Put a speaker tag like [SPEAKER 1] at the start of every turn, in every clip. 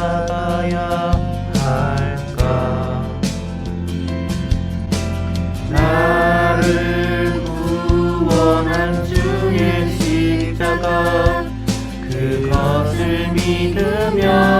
[SPEAKER 1] 해나가야 할까? 나를 구원한 주의 십자가 그것을 믿으며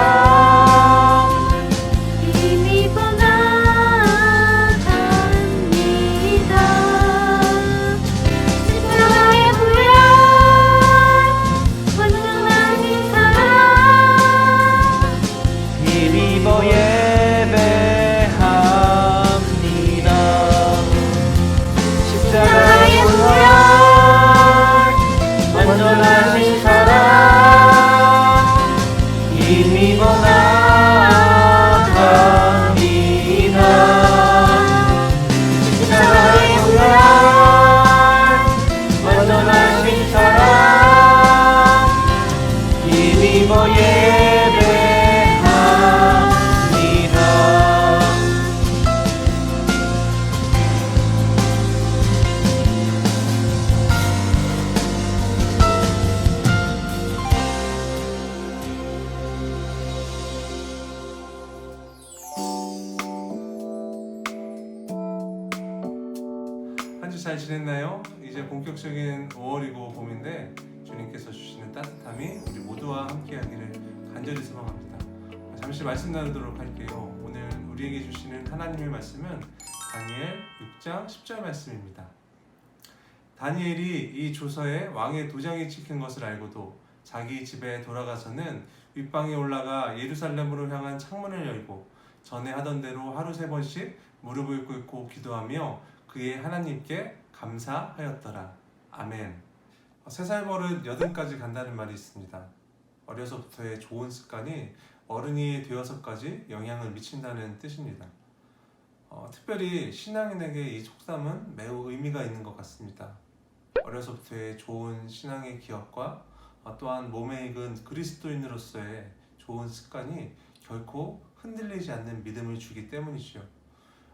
[SPEAKER 2] 잘 지냈나요? 이제 본격적인 5월이고 봄인데 주님께서 주시는 따뜻함이 우리 모두와 함께하기를 간절히 소망합니다. 잠시 말씀 나누도록 할게요. 오늘 우리에게 주시는 하나님의 말씀은 다니엘 6장 10절 말씀입니다. 다니엘이 이 조서에 왕의 도장이 찍힌 것을 알고도 자기 집에 돌아가서는 윗방에 올라가 예루살렘으로 향한 창문을 열고 전에 하던 대로 하루 세 번씩 무릎을 꿇고 기도하며 그의 하나님께 감사하였더라. 아멘. 세살 버릇 여든까지 간다는 말이 있습니다. 어려서부터의 좋은 습관이 어른이 되어서까지 영향을 미친다는 뜻입니다. 어, 특별히 신앙인에게 이 속담은 매우 의미가 있는 것 같습니다. 어려서부터의 좋은 신앙의 기억과 어, 또한 몸에 익은 그리스도인으로서의 좋은 습관이 결코 흔들리지 않는 믿음을 주기 때문이지요.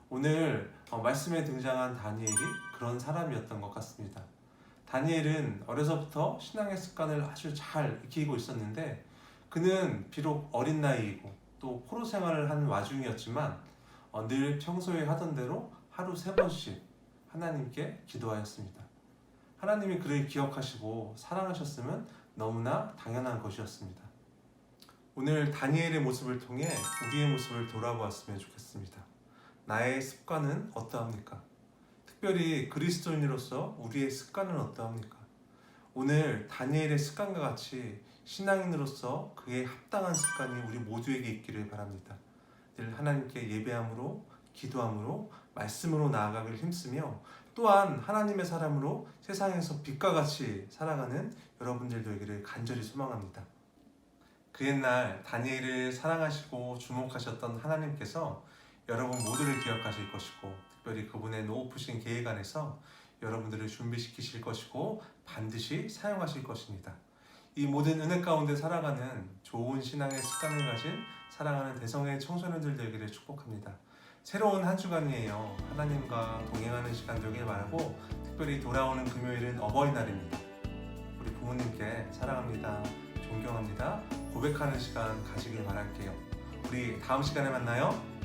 [SPEAKER 2] 오늘 어, 말씀에 등장한 다니엘이 그런 사람이었던 것 같습니다. 다니엘은 어려서부터 신앙의 습관을 아주 잘 익히고 있었는데 그는 비록 어린 나이이고 또 포로 생활을 한 와중이었지만 어, 늘 평소에 하던 대로 하루 세 번씩 하나님께 기도하였습니다. 하나님이 그를 기억하시고 사랑하셨으면 너무나 당연한 것이었습니다. 오늘 다니엘의 모습을 통해 우리의 모습을 돌아보았으면 좋겠습니다. 나의 습관은 어떠합니까? 특별히 그리스도인으로서 우리의 습관은 어떠합니까? 오늘 다니엘의 습관과 같이 신앙인으로서 그에 합당한 습관이 우리 모두에게 있기를 바랍니다. 늘 하나님께 예배함으로 기도함으로 말씀으로 나아가길 힘쓰며 또한 하나님의 사람으로 세상에서 빛과 같이 살아가는 여러분들 되기를 간절히 소망합니다. 그 옛날 다니엘을 사랑하시고 주목하셨던 하나님께서 여러분 모두를 기억하실 것이고 특별히 그분의 높으신 계획 안에서 여러분들을 준비시키실 것이고 반드시 사용하실 것입니다. 이 모든 은혜 가운데 살아가는 좋은 신앙의 습관을 가진 사랑하는 대성의 청소년들 되기를 축복합니다. 새로운 한 주간이에요. 하나님과 동행하는 시간 되길 바라고 특별히 돌아오는 금요일은 어버이날입니다. 우리 부모님께 사랑합니다. 존경합니다. 고백하는 시간 가지길 바랄게요. 우리 다음 시간에 만나요.